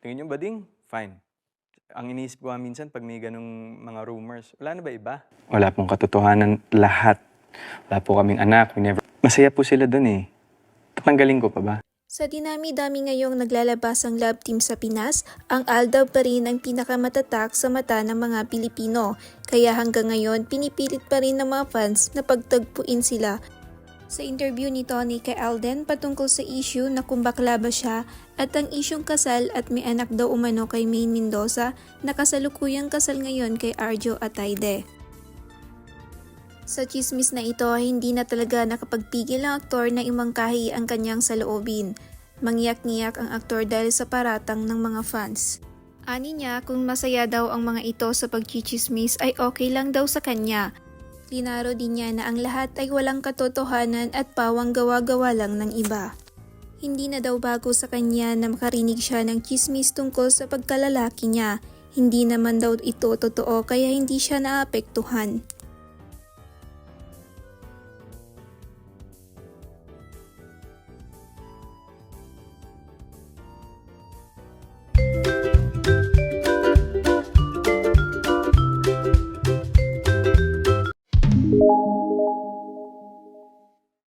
Yun yung bading, fine. Ang iniisip ko nga minsan pag may ganong mga rumors, wala na ba iba? Wala pong katotohanan lahat. Wala po kaming anak. We never... Masaya po sila dun eh. Tatanggalin ko pa ba? Sa dinami-dami ngayong naglalabas ang love team sa Pinas, ang Aldab pa rin ang pinakamatatak sa mata ng mga Pilipino. Kaya hanggang ngayon, pinipilit pa rin ng mga fans na pagtagpuin sila. Sa interview ni Tony kay Alden patungkol sa issue na kung bakla ba siya at ang isyong kasal at may anak daw umano kay Maine Mendoza na kasalukuyang kasal ngayon kay Arjo Atayde. Sa chismis na ito, hindi na talaga nakapagpigil ang aktor na imangkahi ang kanyang saloobin. Mangyak-ngiyak ang aktor dahil sa paratang ng mga fans. Ani niya kung masaya daw ang mga ito sa pagchichismis ay okay lang daw sa kanya. Linaro din niya na ang lahat ay walang katotohanan at pawang gawa-gawa lang ng iba. Hindi na daw bago sa kanya na makarinig siya ng chismis tungkol sa pagkalalaki niya. Hindi naman daw ito totoo kaya hindi siya naapektuhan.